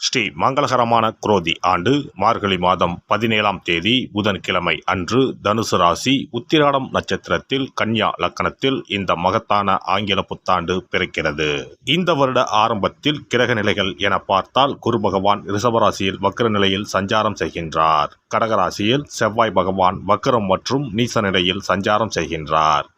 ஸ்ரீ மங்களகரமான குரோதி ஆண்டு மார்கழி மாதம் பதினேழாம் தேதி புதன்கிழமை அன்று தனுசு ராசி உத்திராடம் நட்சத்திரத்தில் கன்யா லக்கணத்தில் இந்த மகத்தான ஆங்கில புத்தாண்டு பிறக்கிறது. இந்த வருட ஆரம்பத்தில் கிரக நிலைகள் என பார்த்தால் குரு பகவான் ரிஷபராசியில் வக்ர நிலையில் சஞ்சாரம் செய்கின்றார். கடகராசியில் செவ்வாய் பகவான் வக்ரம் மற்றும் நீச நிலையில் சஞ்சாரம் செய்கின்றார்.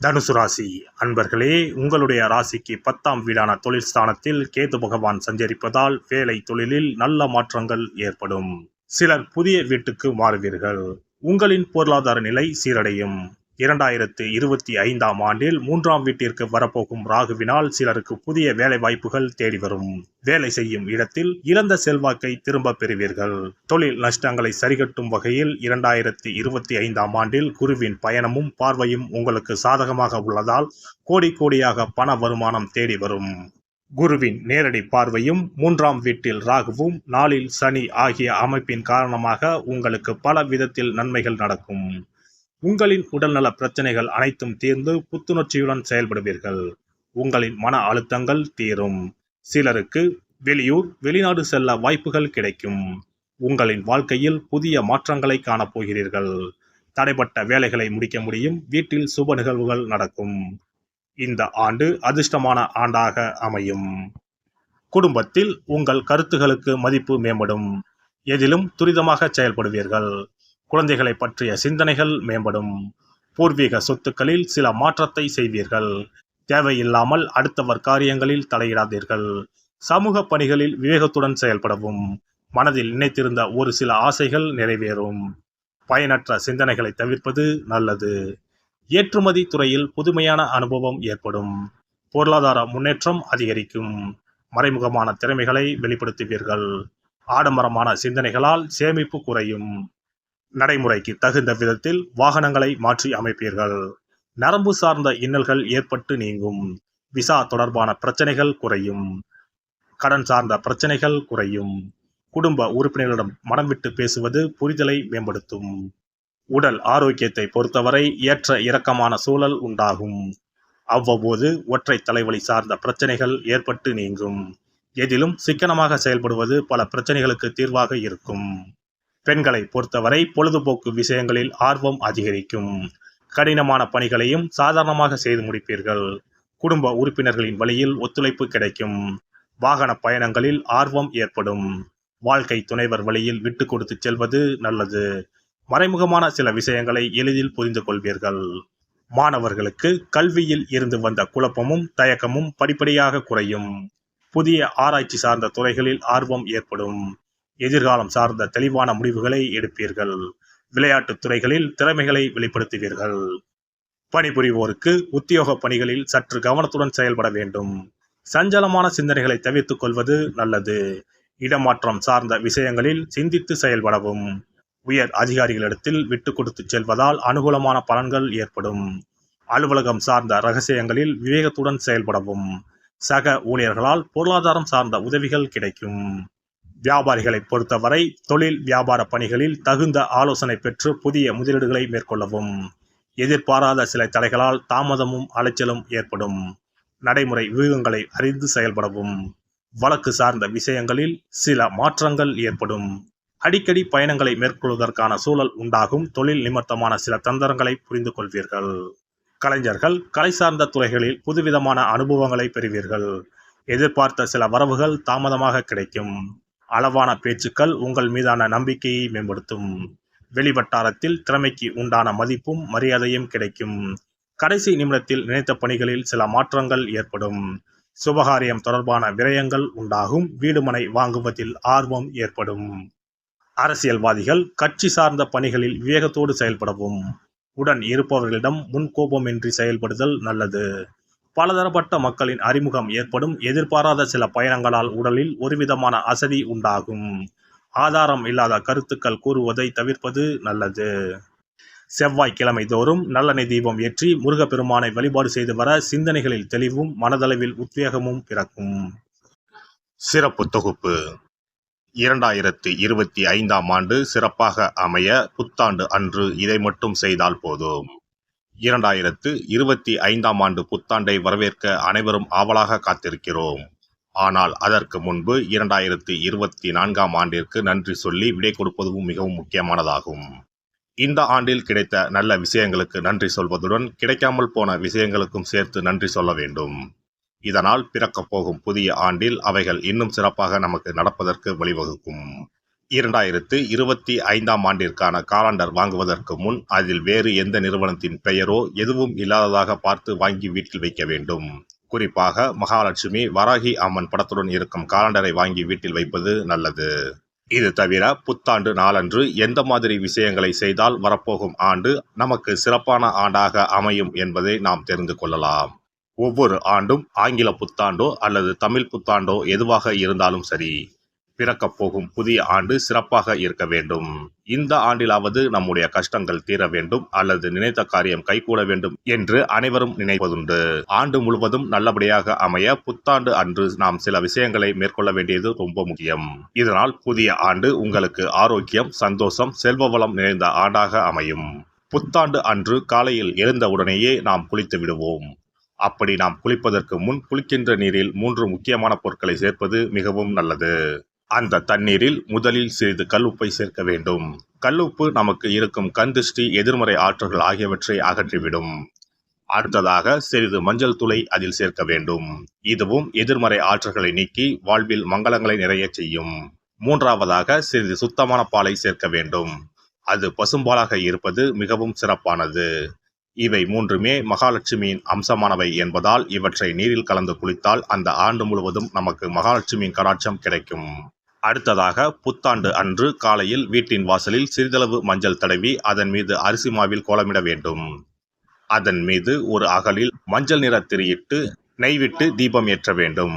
தனுசு ராசி அன்பர்களே உங்களுடைய ராசிக்கு பத்தாம் வீடான தொழில் ஸ்தானத்தில் கேது பகவான் சஞ்சரிப்பதால் வேலை தொழிலில் நல்ல மாற்றங்கள் ஏற்படும். சிலர் புதிய வீட்டுக்கு மாறுவீர்கள். உங்களின் பொருளாதார நிலை சீரடையும். இரண்டாயிரத்து இருபத்தி ஐந்தாம் ஆண்டில் மூன்றாம் வீட்டிற்கு வரப்போகும் ராகுவினால் சிலருக்கு புதிய வேலை வாய்ப்புகள் தேடி வரும். வேலை செய்யும் இடத்தில் இழந்த செல்வாக்கை திரும்ப பெறுவீர்கள். தொழில் நஷ்டங்களை சரிகட்டும் வகையில் இரண்டாயிரத்தி இருபத்தி ஐந்தாம் ஆண்டில் குருவின் பயணமும் பார்வையும் உங்களுக்கு சாதகமாக உள்ளதால் கோடி கோடியாக பண வருமானம் தேடி வரும். குருவின் நேரடி பார்வையும் மூன்றாம் வீட்டில் ராகுவும் நாளில் சனி ஆகிய அமைப்பின் காரணமாக உங்களுக்கு பல விதத்தில் நன்மைகள் நடக்கும். உங்களின் உடல்நல பிரச்சனைகள் அனைத்தும் தீர்ந்து புத்துணர்ச்சியுடன் செயல்படுவீர்கள். உங்களின் மன அழுத்தங்கள் தீரும். சிலருக்கு வெளியூர் வெளிநாடு செல்ல வாய்ப்புகள் கிடைக்கும். உங்களின் வாழ்க்கையில் புதிய மாற்றங்களை காணப்போகிறீர்கள் தடைப்பட்ட வேலைகளை முடிக்க முடியும். வீட்டில் சுப நிகழ்வுகள் நடக்கும். இந்த ஆண்டு அதிர்ஷ்டமான ஆண்டாக அமையும். குடும்பத்தில் உங்கள் கருத்துகளுக்கு மதிப்பு மேம்படும். எதிலும் துரிதமாக செயல்படுவீர்கள். குழந்தைகளை பற்றிய சிந்தனைகள் மேம்படும். பூர்வீக சொத்துக்களில் சில மாற்றத்தை செய்வீர்கள். தேவையில்லாமல் அடுத்தவர் காரியங்களில் தலையிடாதீர்கள். சமூக பணிகளில் விவேகத்துடன் செயல்படவும். மனதில் நினைத்திருந்த ஒரு சில ஆசைகள் நிறைவேறும். பயனற்ற சிந்தனைகளை தவிர்ப்பது நல்லது. ஏற்றுமதி துறையில் புதுமையான அனுபவம் ஏற்படும். பொருளாதார முன்னேற்றம் அதிகரிக்கும். மறைமுகமான திறமைகளை வெளிப்படுத்துவீர்கள். ஆடம்பரமான சிந்தனைகளால் சேமிப்பு குறையும். நடைமுறைக்கு தகுந்த விதத்தில் வாகனங்களை மாற்றி அமைப்பீர்கள். நரம்பு சார்ந்த இன்னல்கள் ஏற்பட்டு நீங்கும். விசா தொடர்பான பிரச்சனைகள் குறையும். கடன் சார்ந்த பிரச்சனைகள் குறையும். குடும்ப உறுப்பினர்களிடம் மனம் விட்டு பேசுவது புரிதலை மேம்படுத்தும். உடல் ஆரோக்கியத்தை பொறுத்தவரை ஏற்ற இறக்கமான சூழல் உண்டாகும். அவ்வப்போது ஒற்றை தலைவலி சார்ந்த பிரச்சனைகள் ஏற்பட்டு நீங்கும். எதிலும் சிக்கனமாக செயல்படுவது பல பிரச்சனைகளுக்கு தீர்வாக இருக்கும். பெண்களை பொறுத்தவரை பொழுதுபோக்கு விஷயங்களில் ஆர்வம் அதிகரிக்கும். கடினமான பணிகளையும் சாதாரணமாக செய்து முடிப்பீர்கள். குடும்ப உறுப்பினர்களின் வழியில் ஒத்துழைப்பு கிடைக்கும். வாகன பயணங்களில் ஆர்வம் ஏற்படும். வாழ்க்கை துணைவர் வழியில் விட்டு கொடுத்து செல்வது நல்லது. மறைமுகமான சில விஷயங்களை எளிதில் புரிந்து கொள்வீர்கள். மாணவர்களுக்கு கல்வியில் இருந்து வந்த குழப்பமும் தயக்கமும் படிப்படியாக குறையும். புதிய ஆராய்ச்சி சார்ந்த துறைகளில் ஆர்வம் ஏற்படும். எதிர்காலம் சார்ந்த தெளிவான முடிவுகளை எடுப்பீர்கள். விளையாட்டுத் துறைகளில் திறமைகளை வெளிப்படுத்துவீர்கள். பணிபுரிவோருக்கு உத்தியோக பணிகளில் சற்று கவனத்துடன் செயல்பட வேண்டும். சஞ்சலமான சிந்தனைகளை தவிர்த்துக் கொள்வது நல்லது. இடமாற்றம் சார்ந்த விஷயங்களில் சிந்தித்து செயல்படவும். உயர் அதிகாரிகளிடத்தில் விட்டு கொடுத்து செல்வதால் அனுகூலமான பலன்கள் ஏற்படும். அலுவலகம் சார்ந்த ரகசியங்களில் விவேகத்துடன் செயல்படவும். சக ஊழியர்களால் பொருளாதாரம் சார்ந்த உதவிகள் கிடைக்கும். வியாபாரிகளை பொறுத்தவரை தொழில் வியாபார பணிகளில் தகுந்த ஆலோசனை பெற்று புதிய முதலீடுகளை மேற்கொள்ளவும். எதிர்பாராத சில தடைகளால் தாமதமும் அலைச்சலும் ஏற்படும். நடைமுறை வியூகங்களை அறிந்து செயல்படவும். வழக்கு சார்ந்த விஷயங்களில் சில மாற்றங்கள் ஏற்படும். அடிக்கடி பயணங்களை மேற்கொள்வதற்கான சூழல் உண்டாகும். தொழில் நிமித்தமான சில தந்திரங்களை புரிந்து கொள்வீர்கள் கலைஞர்கள் கலை சார்ந்த துறைகளில் புதுவிதமான அனுபவங்களை பெறுவீர்கள். எதிர்பார்த்த சில வரவுகள் தாமதமாக கிடைக்கும். அளவான பேச்சுக்கள் உங்கள் மீதான நம்பிக்கையை மேம்படுத்தும். வெளிவட்டாரத்தில் திறமைக்கு உண்டான மதிப்பும் மரியாதையும் கிடைக்கும். கடைசி நிமிடத்தில் நினைத்த பணிகளில் சில மாற்றங்கள் ஏற்படும். சுபகாரியம் தொடர்பான விரயங்கள் உண்டாகும். வீடுமனை வாங்குவதில் ஆர்வம் ஏற்படும். அரசியல்வாதிகள் கட்சி சார்ந்த பணிகளில் விவேகத்தோடு செயல்படவும். உடன் இருப்பவர்களிடம் முன்கோபமின்றி செயல்படுதல் நல்லது. பலதரப்பட்ட மக்களின் அறிமுகம் ஏற்படும் எதிர்பாராத சில பயணங்களால் உடலில் ஒருவிதமான அசதி உண்டாகும். ஆதாரம் இல்லாத கருத்துக்கள் கூறுவதை தவிர்ப்பது நல்லது. செவ்வாய்க்கிழமை தோறும் நல்லெண்ணெய் தீபம் ஏற்றி முருகப்பெருமானை வழிபாடு செய்து வர சிந்தனைகளில் தெளிவும் மனதளவில் உத்வேகமும் பிறக்கும். சிறப்பு தொகுப்பு. இரண்டாயிரத்தி இருபத்தி ஐந்தாம் ஆண்டு சிறப்பாக அமைய புத்தாண்டு அன்று இதை மட்டும் செய்தால் போதும். இரண்டாயிரத்து இருபத்தி ஐந்தாம் ஆண்டு புத்தாண்டை வரவேற்க அனைவரும் ஆவலாக காத்திருக்கிறோம். ஆனால் அதற்கு முன்பு இரண்டாயிரத்து இருபத்தி நான்காம் ஆண்டிற்கு நன்றி சொல்லி விடை கொடுப்பதும் மிகவும் முக்கியமானதாகும். இந்த ஆண்டில் கிடைத்த நல்ல விஷயங்களுக்கு நன்றி சொல்வதுடன் கிடைக்காமல் போன விஷயங்களுக்கும் சேர்த்து நன்றி சொல்ல வேண்டும். இதனால் பிறக்கப் போகும் புதிய ஆண்டில் அவைகள் இன்னும் சிறப்பாக நமக்கு நடப்பதற்கு வழிவகுக்கும். இரண்டாயிரத்து இருபத்தி ஐந்தாம் ஆண்டிற்கான காலண்டர் வாங்குவதற்கு முன் அதில் வேறு எந்த நிறுவனத்தின் பெயரோ எதுவும் இல்லாததாக பார்த்து வாங்கி வீட்டில் வைக்க வேண்டும். குறிப்பாக மகாலட்சுமி வராகி அம்மன் படத்துடன் இருக்கும் காலண்டரை வாங்கி வீட்டில் வைப்பது நல்லது. இது தவிர புத்தாண்டு நாளன்று எந்த மாதிரி விஷயங்களை செய்தால் வரப்போகும் ஆண்டு நமக்கு சிறப்பான ஆண்டாக அமையும் என்பதை நாம் தெரிந்து கொள்ளலாம். ஒவ்வொரு ஆண்டும் ஆங்கில புத்தாண்டோ அல்லது தமிழ் புத்தாண்டோ எதுவாக இருந்தாலும் சரி. பிறக்கப் போகும் புதிய ஆண்டு சிறப்பாக இருக்க வேண்டும். இந்த ஆண்டிலாவது நம்முடைய கஷ்டங்கள் தீர வேண்டும் அல்லது நினைத்த காரியம் கைகூட வேண்டும் என்று அனைவரும் நினைப்பதுண்டு. ஆண்டு முழுவதும் நல்லபடியாக அமைய புத்தாண்டு அன்று நாம் சில விஷயங்களை மேற்கொள்ள வேண்டியது ரொம்ப முக்கியம். இதனால் புதிய ஆண்டு உங்களுக்கு ஆரோக்கியம் சந்தோஷம் செல்வ வளம் நிறைந்த ஆண்டாக அமையும். புத்தாண்டு அன்று காலையில் எழுந்தவுடனேயே நாம் குளித்து விடுவோம். அப்படி நாம் குளிப்பதற்கு முன் குளிக்கின்ற நீரில் மூன்று முக்கியமான பொருட்களை சேர்ப்பது மிகவும் நல்லது. அந்த தண்ணீரில் முதலில் சிறிது கல்லுப்பை சேர்க்க வேண்டும். கல்லுப்பு நமக்கு இருக்கும் கந்திஷ்டி எதிர்மறை ஆற்றல்கள் ஆகியவற்றை அகற்றிவிடும். அடுத்ததாக சிறிது மஞ்சள் துளை அதில் சேர்க்க வேண்டும். இதுவும் எதிர்மறை ஆற்றல்களை நீக்கி வாழ்வில் மங்களங்களை நிறைய செய்யும். மூன்றாவதாக சிறிது சுத்தமான பாலை சேர்க்க வேண்டும். அது பசும்பாலாக இருப்பது மிகவும் சிறப்பானது. இவை மூன்றுமே மகாலட்சுமியின் அம்சமானவை என்பதால் இவற்றை நீரில் கலந்து குளித்தால் அந்த ஆண்டு முழுவதும் நமக்கு மகாலட்சுமியின் கடாட்சம் கிடைக்கும். அடுத்ததாக புத்தாண்டு அன்று காலையில் வீட்டின் வாசலில் சிறிதளவு மஞ்சள் தடவி அதன் மீது அரிசி மாவில் கோலமிட வேண்டும். அதன் மீது ஒரு அகலில் மஞ்சள் நிற திரியிட்டு நெய்விட்டு தீபம் ஏற்ற வேண்டும்.